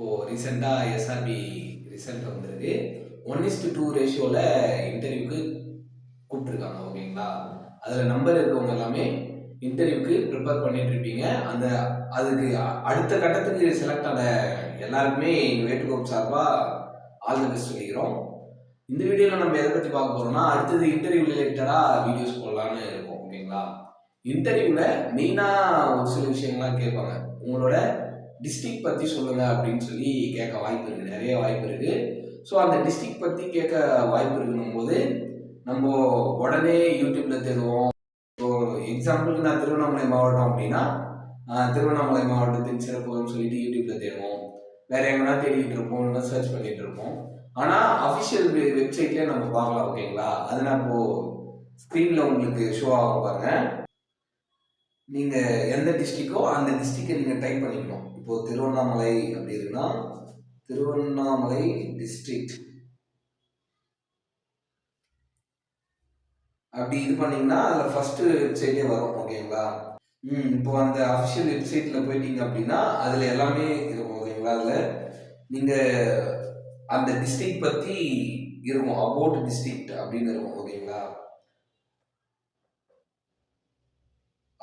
இப்போது ரீசெண்டாக SRB result வந்திருக்கு. ஒன் இஸ்டு டூ ரேஷியோவில் இன்டர்வியூக்கு கூப்பிட்ருக்காங்க ஓகேங்களா? அதில் நம்பர் இருக்கவங்க எல்லாமே இன்டர்வியூக்கு ப்ரிப்பேர் பண்ணிட்டு இருப்பீங்க. அந்த அதுக்கு அடுத்த கட்டத்துக்கு செலக்ட் ஆன எல்லாருக்குமே எங்கள் வேட்டுகோப் சார்பாக ஆல் தி பெஸ்ட் சொல்லிக்கிறோம். இந்த வீடியோவில் நம்ம எதை பற்றி பார்க்க போகிறோம்னா அடுத்தது இன்டர்வியூ ரிலேட்டடாக வீடியோஸ் போடலான்னு இருக்கும் ஓகேங்களா? இன்டர்வியூவில் மெயினாக ஒரு சில விஷயங்கள்லாம் கேட்பாங்க. உங்களோட டிஸ்ட்ரிக்ட் பற்றி சொல்லுங்கள் அப்படின்னு சொல்லி கேட்க வாய்ப்பு இருக்குது நிறைய வாய்ப்பு இருக்குது ஸோ அந்த டிஸ்ட்ரிக்ட் பற்றி கேட்க வாய்ப்பு இருக்கணும் போது நம்ம உடனே யூடியூப்பில் தேடுவோம். ஸோ எக்ஸாம்பிளுக்கு நான் திருவண்ணாமலை மாவட்டம் அப்படின்னா திருவண்ணாமலை மாவட்டத்தின் சிறப்புன்னு சொல்லிட்டு யூடியூப்பில் தேடுவோம். வேற எங்கன்னா தேடிக்கிட்டு இருப்போம் இல்லை சர்ச் பண்ணிட்டு இருப்போம். ஆனால் அஃபிஷியல் வெப்சைட்லேயே நம்ம பார்க்கலாம் ஓகேங்களா அது நான் இப்போ ஸ்க்ரீனில் உங்களுக்கு ஷோ ஆகும் பாருங்க. நீங்கள் எந்த டிஸ்ட்ரிக்கோ அந்த டிஸ்ட்ரிக்கை நீங்கள் டைப் பண்ணிக்கணும். இப்போது திருவண்ணாமலை அப்படி இருக்குன்னா திருவண்ணாமலை டிஸ்ட்ரிக்ட் அப்படி இது பண்ணீங்கன்னா அதில் ஃபஸ்ட்டு வெப்சைட்டே வரும் ஓகேங்களா ம் இப்போ அந்த அஃபிஷியல் வெப்சைட்டில் போயிட்டீங்க அப்படின்னா அதில் எல்லாமே இருக்கும் ஓகேங்களா அதில் நீங்கள் அந்த டிஸ்ட்ரிக்ட் பற்றி இருக்கும் அபவுட் டிஸ்ட்ரிக்ட் அப்படின்னு இருக்கும் ஓகேங்களா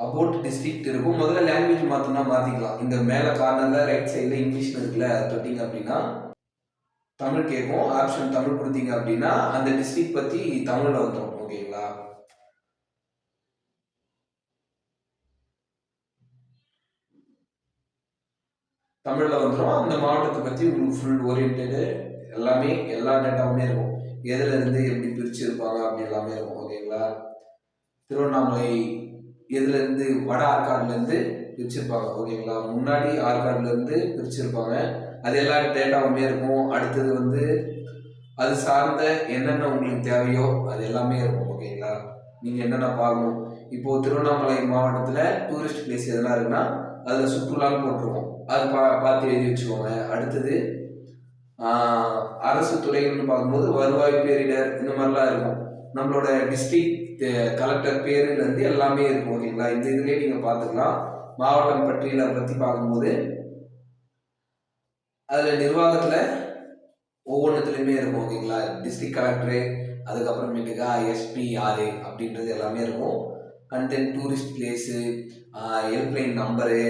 அபவுட் டிஸ்ட்ரிக்ட் இருக்கும். முதல்ல லாங்குவேஜ் மாற்றினா மாற்றிக்கலாம் இந்த மேலே கார்னரில் ரைட் சைடில் இங்கிலீஷ் இருக்குல்ல தொட்டிங்க அப்படின்னா தமிழ் கேட்கும் ஆப்ஷன் தமிழ் கொடுத்தீங்க அப்படின்னா அந்த டிஸ்ட்ரிக்ட் பற்றி தமிழில் வந்துடும் ஓகேங்களா தமிழில் வந்துடும் அந்த மாவட்டத்தை பற்றி உங்களுக்கு ஃபுல் ஓரியன்டு எல்லாமே எல்லா டேட்டாவுமே இருக்கும். எதுல இருந்து எப்படி பிரிச்சு இருப்பாங்க அப்படி எல்லாமே இருக்கும். ஓகேங்களா திருவண்ணாமலை இதுலேருந்து வட ஆற்காடுலேருந்து பிரிச்சிருப்பாங்க ஓகேங்களா? முன்னாடி ஆற்காடுலேருந்து பிரிச்சிருப்பாங்க. அது எல்லா டேட்டாவுமே இருக்கும். அடுத்தது வந்து அது சார்ந்த என்னென்ன உங்களுக்கு தேவையோ அது எல்லாமே இருக்கும் ஓகேங்களா? நீங்கள் என்னென்ன பார்க்கணும்? இப்போது திருவண்ணாமலை மாவட்டத்தில் டூரிஸ்ட் பிளேஸ் எதனா இருக்குன்னா அதில் சுற்றுலான்னு போட்டிருக்கோம். அது பா பார்த்து எழுதி வச்சுக்கோங்க. அடுத்தது அரசு துறைகள்னு பார்க்கும்போது வருவாய் பேரிடர் இந்த மாதிரிலாம் இருக்கும். நம்மளோட டிஸ்ட்ரிக்ட் கலெக்டர் பேருலேருந்து எல்லாமே இருக்கும் ஓகேங்களா? இந்த இதுலேயே நீங்கள் பார்த்துக்கலாம். மாவட்டம் பட்டியலை பற்றி பார்க்கும்போது அதில் நிர்வாகத்தில் ஒவ்வொன்றுத்துலையுமே இருக்கும் ஓகேங்களா? டிஸ்ட்ரிக்ட் கலெக்டரு அதுக்கப்புறமேட்டுக்கா எஸ்பி ஆர்ஏ அப்படின்றது எல்லாமே இருக்கும். And then tourist place helpline number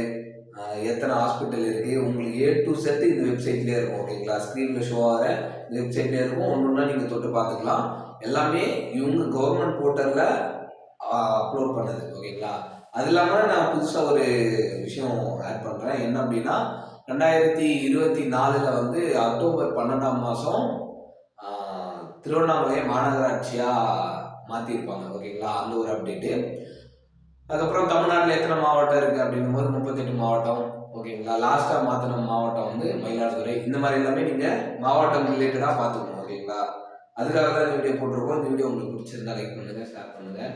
எத்தனை ஹாஸ்பிட்டல் இருக்குது உங்களுக்கு ஏ டு செட் இந்த வெப்சைட்லேயே இருக்கும் ஓகேங்களா? ஸ்க்ரீனில் ஷோ ஆகிற இந்த வெப்சைட்லேயே இருக்கும். ஒன்று ஒன்றா நீங்கள் தொட்டு பார்த்துக்கலாம். எல்லாமே இவங்க கவர்மெண்ட் போர்ட்டலில் அப்லோட் பண்ணது ஓகேங்களா அது இல்லாமல் நான் புதுசாக ஒரு விஷயம் ஆட் பண்ணுறேன் என்ன அப்படின்னா ரெண்டாயிரத்தி இருபத்தி நாலில் வந்து அக்டோபர் பன்னெண்டாம் மாதம் திருவண்ணாமலை மாநகராட்சியாக மாற்றிருப்பாங்க ஓகேங்களா அந்த ஒரு அப்டேட்டு அதுக்கப்புறம் தமிழ்நாட்டில் எத்தனை மாவட்டம் இருக்குது அப்படின்னும் போது முப்பத்தெட்டு மாவட்டம் ஓகேங்களா லாஸ்ட்டாக மாற்றின மாவட்டம் வந்து மயிலாடுதுறை. இந்த மாதிரி எல்லாமே நீங்கள் மாவட்டம் ரிலேட்டடாக பார்த்துக்கணும் ஓகேங்களா அதுக்காக தான் இந்த வீடியோ போட்டிருக்கோம். இந்த வீடியோ உங்களுக்கு பிடிச்சிருந்தா லைக் பண்ணுங்கள் ஷேர் பண்ணுங்கள்